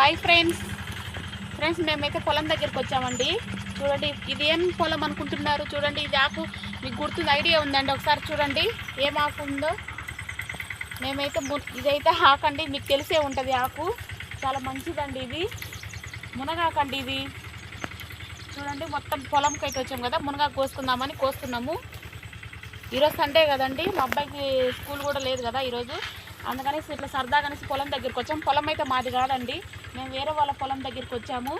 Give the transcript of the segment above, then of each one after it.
Hi friends friends మేమైతే పొలం దగ్గరికి వచ్చామండి. చూడండి ఇది ఏం పొలం అనుకుంటున్నారు? చూడండి ఇది ఆకు. మీకు గుర్తుంది ఐడియా ఉందండి. ఒకసారి చూడండి ఏం ఆకు ఉందో. మేమైతే ము- ఇదైతే ఆకండి మీకు తెలిసే ఉంటుంది ఆకు. చాలా మంచిదండి ఇది. మునగాకండి ఇది. చూడండి మొత్తం పొలంకి అయితే వచ్చాము కదా. మునగాకు కోసుకుందామని కోస్తున్నాము. ఈరోజు సండే కదండి. మా అబ్బాయికి స్కూల్ కూడా లేదు కదా ఈరోజు. అందుకనేసి ఇట్లా సరదాగా అనేసి పొలం దగ్గరికి వచ్చాము పొలం అయితే మాది కాదండి. మేము వేరే వాళ్ళ పొలం దగ్గరికి వచ్చాము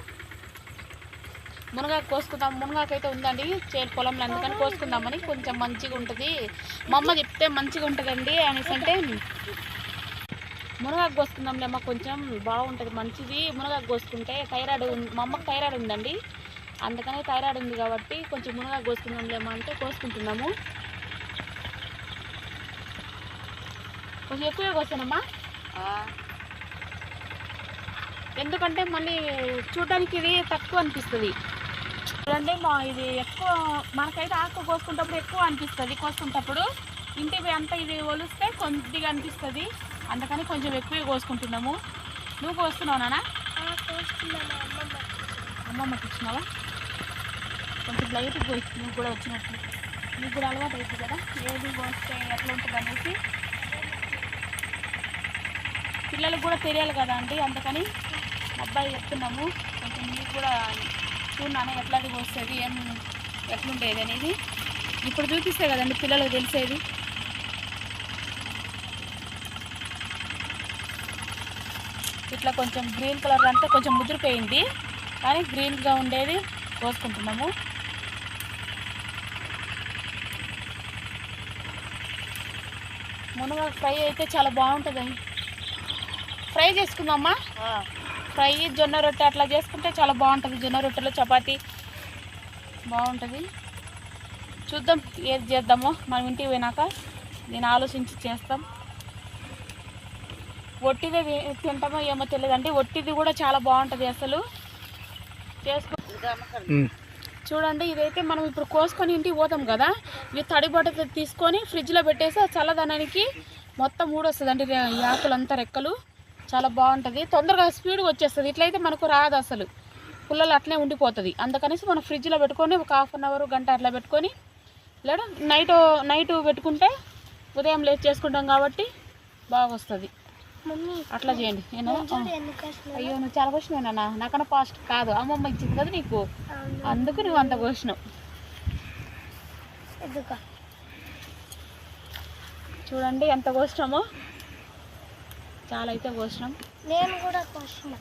మునగాకు కోసుకుందాం. మునగాకు అయితే ఉందండి. చేరు పొలంలో అందుకని కోసుకుందామని కొంచెం మంచిగా ఉంటుంది. మా అమ్మ చెప్తే మంచిగా ఉంటుందండి అనేసి అంటే మునగాకు కోసుకుందాంలే అమ్మ కొంచెం బాగుంటుంది మంచిది. మునగాకు కోసుకుంటే థైరాయిడ్ ఉం- మా అమ్మకి థైరాయిడ్ ఉందండి. అందుకని థైరాయిడ్ ఉంది కాబట్టి కొంచెం మునగాకు కోసుకుందాంలేమో అంటే కోసుకుంటున్నాము. కొంచెం ఎక్కువే కోసానమ్మా. ఎందుకంటే మళ్ళీ చూడడానికి ఇది తక్కువ అనిపిస్తుంది. చూడండి మా ఇది ఎక్కువ మనకైతే ఆకు కోసుకుంటప్పుడు ఎక్కువ అనిపిస్తుంది. కోసుకుంటప్పుడు ఇంటికి అంతా ఇది ఒలిస్తే కొద్దిగా అనిపిస్తుంది. అందుకని కొంచెం ఎక్కువే కోసుకుంటున్నాము. నువ్వు కోస్తున్నావు నాన్న? అమ్మమ్మకి ఇచ్చినావా కొంచెం లైట్గా పోయి నువ్వు కూడా వచ్చినట్టు. నీకు కూడా అలవాటు అవుతుంది కదా? ఏది కోస్తే ఎట్లా ఉంటుంది అనేసి పిల్లలకు కూడా తెలియాలి కదా అండి. అందుకని అబ్బాయి చెప్తున్నాము. కొంచెం మీకు కూడా చూడన్నాను ఎట్లాది వస్తుంది ఏం ఎట్లుండేది అనేది. ఇప్పుడు చూపిస్తే కదండి పిల్లలకు తెలిసేది. ఇట్లా కొంచెం గ్రీన్ కలర్ అంతా కొంచెం ముదిరిపోయింది. కానీ గ్రీన్గా ఉండేది కోసుకుంటున్నాము. మునగ ఫ్రై అయితే చాలా బాగుంటుందండి. ఫ్రై చేసుకుందామా? ఫ్రై జొన్న రొట్టె అట్లా చేసుకుంటే చాలా బాగుంటుంది. జొన్న రొట్టెలో చపాతి బాగుంటుంది. చూద్దాం ఏది చేద్దామో. మనం ఇంటికి పోయినాక నేను ఆలోచించి చేస్తాం. ఒట్టిదే తింటామో ఏమో తెలియదండి ఒట్టిది కూడా చాలా బాగుంటుంది అసలు. చేసుకో చూడండి ఇదైతే మనం ఇప్పుడు కోసుకొని ఇంటికి పోతాం కదా. ఇవి తడి బట్ట తీసుకొని ఫ్రిడ్జ్లో పెట్టేసి చల్లదనానికి మొత్తం ఊడొస్తుంది ఈ ఆకులంతా రెక్కలు. చాలా బాగుంటుంది. తొందరగా స్పీడ్గా వచ్చేస్తుంది. ఇట్లయితే మనకు రాదు అసలు. పుల్లలు అట్లనే ఉండిపోతుంది. అందుకనేసి మనం ఫ్రిడ్జ్లో పెట్టుకొని ఒక హాఫ్ అన్ అవర్ గంట అట్లా పెట్టుకొని లేదా నైట్ నైట్ పెట్టుకుంటే ఉదయం లేచి చేసుకుంటాం కాబట్టి బాగా వస్తుంది అట్లా చేయండి. నేను? అయ్యో నువ్వు చాలా కోసినావు నాన్న నాకన్నా ఫాస్ట్ కాదు. అమ్మమ్మ ఇచ్చింది కదా నీకు. అందుకు నువ్వు అంత ఎందుకు? చూడండి ఎంత కోసినామో చాలా అయితే కోసినాం నేను కూడా కోసిన